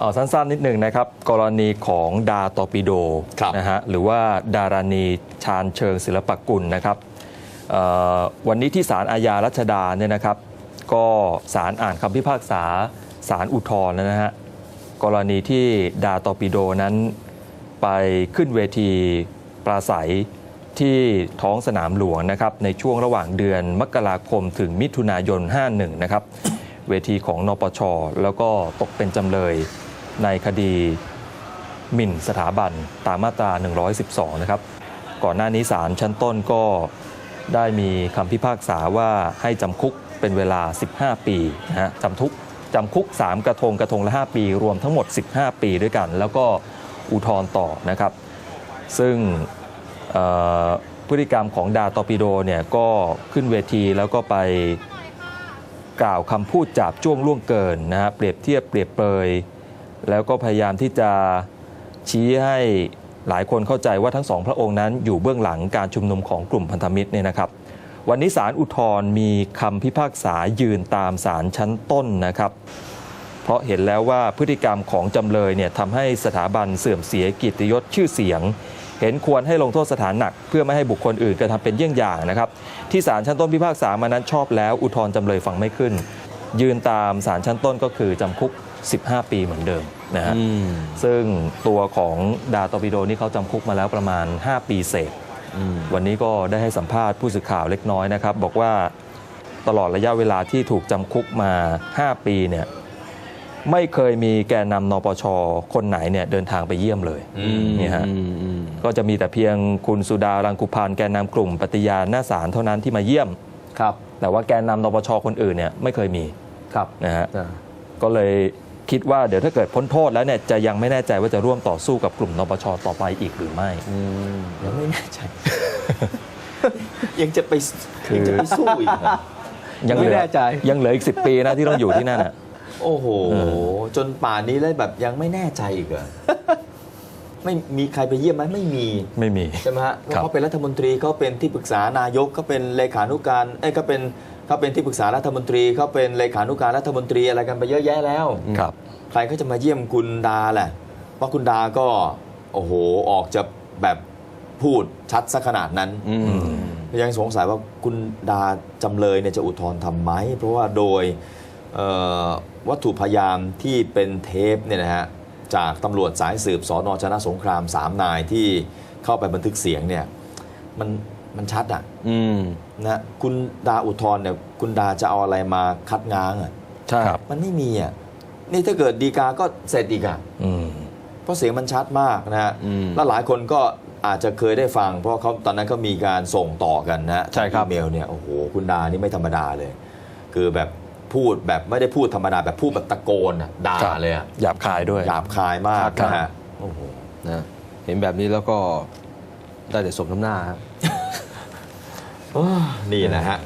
เอาสั้นๆนิดหนึ่งนะครับ กรณีของดาตอร์ปิโดครับนะฮะหรือว่าดารานีชาญเชิงศิลปกุลนะครับเอ่อวันนี้ที่ศาลอาญารัชดาเนี่ยนะครับ ก็ศาลอ่านคำพิพากษาศาลอุทธรณ์แล้วนะฮะกรณีที่ดาตอร์ปิโดนั้นไปขึ้นเวทีปราศัยที่ท้องสนามหลวงนะครับในช่วงระหว่างเดือนมกราคมถึงมิถุนายน 51 นะครับ เวทีของนปช แล้วก็ตกเป็นจำเลย ในคดีหมิ่นสถาบันตามมาตรา 112 นะครับ ก่อนหน้านี้ศาลชั้นต้นก็ได้มีคำพิพากษาว่าให้จำคุกเป็นเวลา 15 ปีนะฮะจำทุกจำคุก 3 กระทงกระทงละ 5 ปี รวมทั้งหมด 15 ปีด้วยกัน แล้วก็อุทธรณ์ต่อนะครับ ซึ่งพฤติกรรมของดาตอปิโดเนี่ยก็ขึ้นเวทีแล้วก็ไปกล่าวคำพูดจาบจ้วงล่วงเกินนะฮะเปรียบเทียบเปรียบเปย แล้วก็พยายามที่จะชี้ให้หลายคนเข้าใจว่าทั้งสองพระองค์นั้นอยู่เบื้องหลังการชุมนุมของกลุ่มพันธมิตรเนี่ยนะครับ วันนี้ศาลอุทธรณ์มีคำพิพากษายืนตามศาลชั้นต้นนะครับ เพราะเห็นแล้วว่าพฤติกรรมของจำเลยเนี่ยทำให้สถาบันเสื่อมเสียกิตติยศชื่อเสียง เห็นควรให้ลงโทษสถานหนัก เพื่อไม่ให้บุคคลอื่นกระทำเป็นเยี่ยงอย่างนะครับ ที่ศาลชั้นต้นพิพากษามานั้นชอบแล้วอุทธรณ์จำเลยฟังไม่ขึ้น ยืนตามศาลชั้นต้นก็คือจำคุก 15 ปีเหมือนเดิมนะฮะอืมซึ่งตัวของดาตอร์ปิโดนี่เขาจำคุกมาแล้วประมาณ 5 ปีเศษอืมวันนี้ก็ได้ให้สัมภาษณ์ผู้สื่อข่าวเล็กน้อยนะครับ บอกว่าตลอดระยะเวลาที่ถูกจำคุกมา 5 ปีเนี่ยไม่เคยมีแกนนำนปช คนไหนเนี่ยเดินทางไปเยี่ยมเลยอืมนี่ฮะอืมอืมก็จะมีแต่เพียงคุณสุดารังกุพานแกนนำกลุ่มปฏิญาณหน้าศาลเท่านั้นที่มาเยี่ยมครับ แต่ว่าแกนนำนปช คนอื่นเนี่ยไม่เคยมีครับนะฮะอ่าก็เลย คิดว่าเดี๋ยวถ้าเกิดพ้นโทษแล้วเนี่ยจะยังไม่แน่ใจว่าจะร่วมต่อสู้กับกลุ่มนปชต่อไปอีกหรือไม่อืมยังไม่แน่ใจ ยังจะไปคือยังจะไปสู้อีกเหรอยังเหลืไม่อแน่ใจยังเหลืออีก10ปีนะที่ต้องอยู่ที่นั่นอะโอ้โหเอจนป่านนี้เลยแบบยังไม่แน่ใจอีกเหรอไม่มีใครไปเยี่ยมไหมไม่มีไม่มีใช่ไหมฮะครับเขาเป็นรัฐมนตรีเขาเป็นที่ปรึกษานายกเขาเป็นเลขานุการเอ้ยเขาเป็น เขาเป็นที่ปรึกษารัฐมนตรีเขาเป็นเลขานุการรัฐมนตรีอะไรกันไปเยอะแยะแล้ว ครับ ใครเขาจะมาเยี่ยมคุณดาแหละเพราะคุณดาก็ โอ้โหออกจะแบบพูดชัดซะขนาดนั้น อืม ยังสงสัยว่าคุณดาจำเลยเนี่ยจะอุทธรณ์ทำไหม เพราะว่าโดยเอ่อวัตถุพยานที่เป็นเทปเนี่ยนะฮะจากตำรวจสายสืบสอนอชนะสงคราม3นายที่เข้าไปบันทึกเสียงเนี่ยมัน มันชัดอะอืมนะคุณดาอุทธรณ์เนี่ยคุณดาจะเอาอะไรมาคัดง้างอะใช่ครับมันไม่มีอะนี่ถ้าเกิดดีกาก็เสร็จอีกอะอืมเพราะเสียงมันชัดมากนะฮะอืมแล้วหลายคนก็อาจจะเคยได้ฟัง เพราะเขาตอนนั้นก็มีการส่งต่อกันนะฮะใช่ครับอีเมลเนี่ยโอ้โหคุณดานี่ไม่ธรรมดาเลย คือแบบพูดแบบไม่ได้พูดธรรมดาแบบพูดแบบตะโกนอะด่าครับเลยอะหยาบคายด้วยหยาบคายมากครับนะฮะโอ้โหนะเห็นแบบนี้แล้วก็ได้แต่สมน้ำหน้าครับ นี่นะฮะ